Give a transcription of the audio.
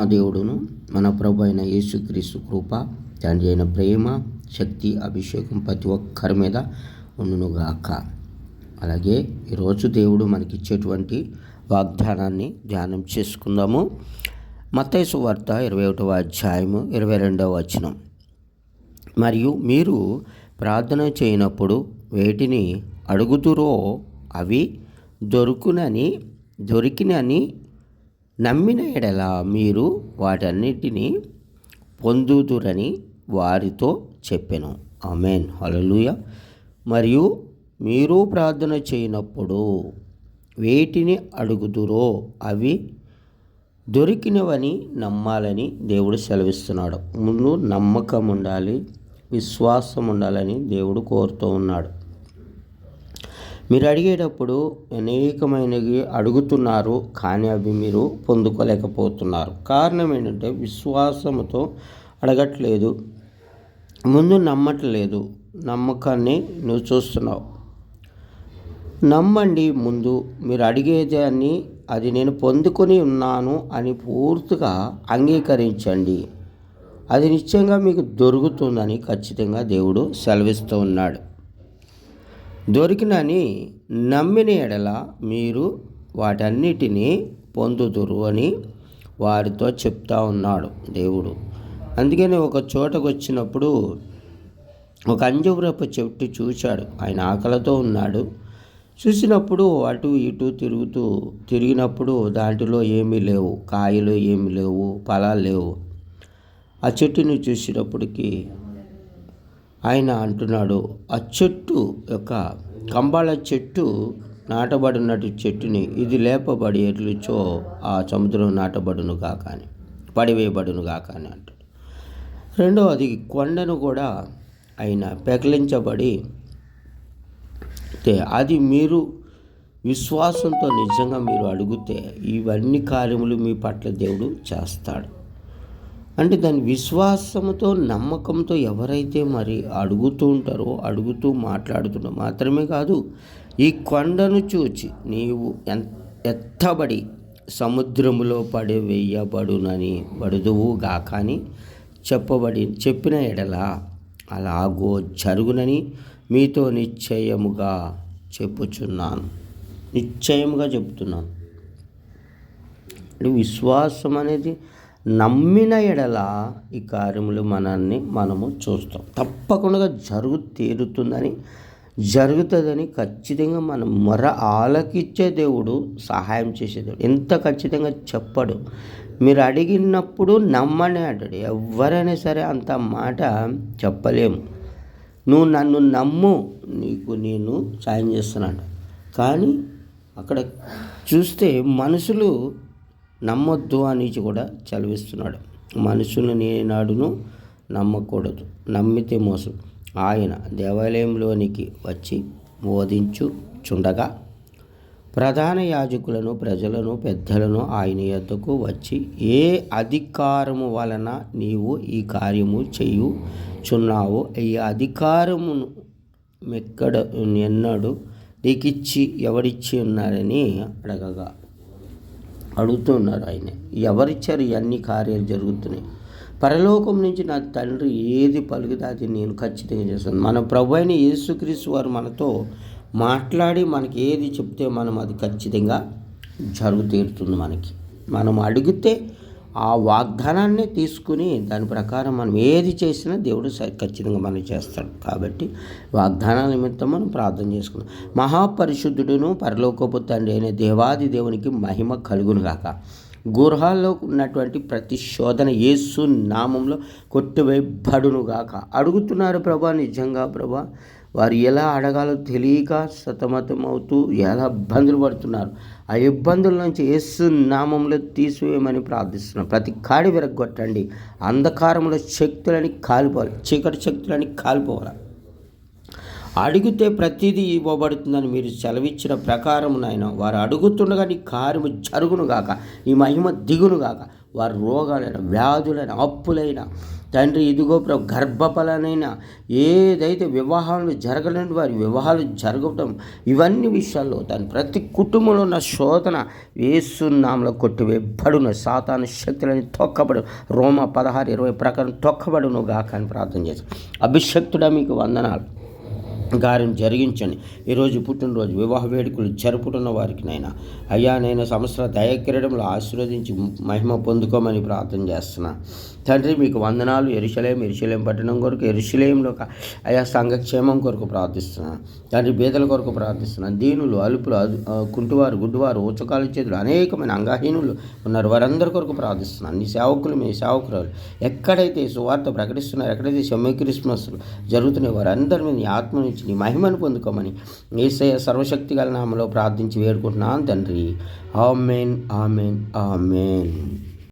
మా దేవుడును మన ప్రభు అయిన యేసుక్రీస్తు కృప తండ్రి అయిన ప్రేమ శక్తి అభిషేకం ప్రతి ఒక్కరి మీద ఉండునుగాక. అలాగే ఈరోజు దేవుడు మనకి ఇచ్చేటువంటి వాగ్దానాన్ని ధ్యానం చేసుకుందాము. మత్తైసు వార్త ఇరవై ఒకటవ అధ్యాయము ఇరవై రెండవ వచనం. మరియు మీరు ప్రార్థన చేయనప్పుడు వేటిని అడుగుతురో అవి దొరుకునని దొరికినని నమ్మిన ఎడల మీరు వాటన్నిటినీ పొందుదురని వారితో చెప్పెను. ఆమెన్. హలలుయ మరియు మీరు ప్రార్థన చేయనప్పుడు వేటిని అడుగుదురో అవి దొరికినవని నమ్మాలని దేవుడు సెలవిస్తున్నాడు. ముందు నమ్మకం ఉండాలి విశ్వాసం ఉండాలని దేవుడు కోరుతూ ఉన్నాడు. మీరు అడిగేటప్పుడు అనేకమైనవి అడుగుతున్నారు కానీ అవి మీరు పొందుకోలేకపోతున్నారు. కారణం ఏంటంటే విశ్వాసంతో అడగట్లేదు. ముందు నమ్మట్లేదు. నమ్మకాన్ని నువ్వు చూస్తున్నావు. నమ్మండి ముందు. మీరు అడిగేదాన్ని అది నేను పొందుకొని ఉన్నాను అని పూర్తిగా అంగీకరించండి. అది నిశ్చయంగా మీకు దొరుకుతుందని ఖచ్చితంగా దేవుడు సెలవిస్తూ ఉన్నాడు. దొరికినని నమ్మిన ఎడల మీరు వాటన్నిటినీ పొందుదురు అని వారితో చెప్తా ఉన్నాడు దేవుడు. అందుకని ఒక చోటకు వచ్చినప్పుడు ఒక అంజవ్రపు చెట్టు చూశాడు. ఆయన ఆకలితో ఉన్నాడు. చూసినప్పుడు అటు ఇటు తిరుగుతూ తిరిగినప్పుడు దాంట్లో ఏమీ లేవు. కాయలు ఏమీ లేవు ఫలాలు లేవు. ఆ చెట్టుని చూసినప్పటికీ ఆయన అంటున్నాడు ఆ చెట్టు యొక్క కంబాల చెట్టు నాటబడినట్టు చెట్టుని ఇది లేపబడి ఎట్లుచో ఆ సముద్రం నాటబడును కాక అని పడివేయబడును కాక అని అంటాడు. రెండవది కొండను కూడా ఆయన పెకలించబడి అది మీరు విశ్వాసంతో నిజంగా మీరు అడిగితే ఇవన్నీ కార్యములు మీ పట్ల దేవుడు చేస్తాడు. అంటే దాని విశ్వాసంతో నమ్మకంతో ఎవరైతే మరి అడుగుతూ ఉంటారో అడుగుతూ మాట్లాడుతుండో మాత్రమే కాదు ఈ కొండను చూచి నీవు ఎత్తబడి సముద్రములో పడి వేయబడునని బడుదువు కానీ చెప్పబడి చెప్పిన ఎడల అలాగో జరుగునని మీతో నిశ్చయముగా చెప్పుచున్నాను. నిశ్చయముగా చెప్తున్నాను విశ్వాసం అనేది నమ్మిన ఎడల ఈ కార్యములు మనల్ని మనము చూస్తాం. తప్పకుండా జరుగు తీరుతుందని జరుగుతుందని ఖచ్చితంగా మనం మొర ఆలకిచ్చే దేవుడు సహాయం చేసే దేవుడు ఎంత ఖచ్చితంగా చెప్పడు. మీరు అడిగినప్పుడు నమ్మనే అంటాడు. ఎవరైనా సరే అంత మాట చెప్పలేము. నువ్వు నన్ను నమ్ము నీకు నేను సాయం చేస్తున్నాడు కానీ అక్కడ చూస్తే మనుషులు నమ్మొద్దు అని కూడా చదివిస్తున్నాడు. మనుషులను నేనాడును నమ్మకూడదు. నమ్మితే మోసం. ఆయన దేవాలయంలోనికి వచ్చి బోధించు చుండగా ప్రధాన యాజకులను ప్రజలను పెద్దలను ఆయన యొద్దకు వచ్చి ఏ అధికారము వలన నీవు ఈ కార్యము చేయుచున్నావో ఈ అధికారమును ఎక్కడ ఎన్నడు నీకిచ్చి ఎవడిచ్చి ఉన్నారని అడగగా. అడుగుతున్నారు ఆయన. ఎవరిచ్చారు ఇవన్నీ కార్యాలు జరుగుతున్నాయి? పరలోకం నుంచి నా తండ్రి ఏది పలుకుతా అది నేను ఖచ్చితంగా చేస్తాను. మన ప్రభు అయిన యేసుక్రీస్తు వారు మనతో మాట్లాడి మనకి ఏది చెప్తే మనం అది ఖచ్చితంగా జరుగుతీరుతుంది మనకి. మనం అడిగితే ఆ వాగ్దానాన్ని తీసుకుని దాని ప్రకారం మనం ఏది చేసినా దేవుడు ఖచ్చితంగా మనం చేస్తాడు. కాబట్టి వాగ్దానాల నిమిత్తం మనం ప్రార్థన చేసుకున్నాం మహాపరిశుద్ధుడును పరలోకపు తండ్రి అయిన దేవాది దేవునికి మహిమ కలుగునుగాక. గుర్హాల్లో ఉన్నటువంటి ప్రతి శోధన యేసు నామంలో కొట్టివేయబడునుగాక. అడుగుతున్నారు ప్రభా నిజంగా ప్రభా వారు ఎలా అడగాలో తెలియక సతమతమవుతూ ఎలా ఇబ్బందులు పడుతున్నారు. ఆ ఇబ్బందుల నుంచి యేసు నామంలో తీసివేయమని ప్రార్థిస్తున్నాం. ప్రతి కాడి విరగొట్టండి అంధకారంలో శక్తులని కాలిపోవాలి. చీకటి శక్తులని కాలిపోవాలి? అడిగితే ప్రతిదీ ఇవ్వబడుతుందని మీరు సెలవిచ్చిన ప్రకారం నాయన వారు అడుగుతుండగా నీ కార్యము జరుగును గాక నీ మహిమ దిగును గాక వారి రోగాలైన వ్యాధులైన అప్పులైన తండ్రి ఇదిగో ప్రభు గర్భఫలనైనా ఏదైతే వివాహాలు జరగలేని వారి వివాహాలు జరగటం ఇవన్నీ విషయాల్లో దాని ప్రతి కుటుంబంలో ఉన్న శోధన ఏసునామలో కొట్టివేయబడును. సాతాను శక్తులని తొక్కబడు. రోమ పదహారు ఇరవై ప్రకారం తొక్కబడును గాక అని ప్రార్థన చేశాను అభిషక్తుడా మీకు వందనాలు. కార్యం జరిగించండి ఈరోజు పుట్టినరోజు. వివాహ వేడుకలు జరుపుతున్న వారికి నైనా. అయ్యా నేను సంవత్సర దయకిరడంలో ఆశీర్వదించి మహిమ పొందుకోమని ప్రార్థన చేస్తున్నా. తండ్రి మీకు వందనాలు. ఎరుశలేం ఎరుశలేం పట్టణం కొరకు ఎరుశలేంలో అయా సంఘక్షేమం కొరకు ప్రార్థిస్తున్నాను. తండ్రి బీదల కొరకు ప్రార్థిస్తున్నాను. దీనులు అలుపులు కుంటువారు గుడ్డువారు ఊచకాలు చేతులు అనేకమైన అంగహీనులు ఉన్నారు. వారందరి కొరకు ప్రార్థిస్తున్నాను. నీ సేవకులు మీ సేవకురాలు ఎక్కడైతే సువార్త ప్రకటిస్తున్నారు ఎక్కడైతే సెమ్మె క్రిస్మస్ జరుగుతున్నాయి వారందరి మీద నీ ఆత్మ నుంచి నీ మహిమను పొందుకోమని ఏసయ సర్వశక్తి గల నామలో ప్రార్థించి వేడుకుంటున్నాను తండ్రి. Amen amen amen.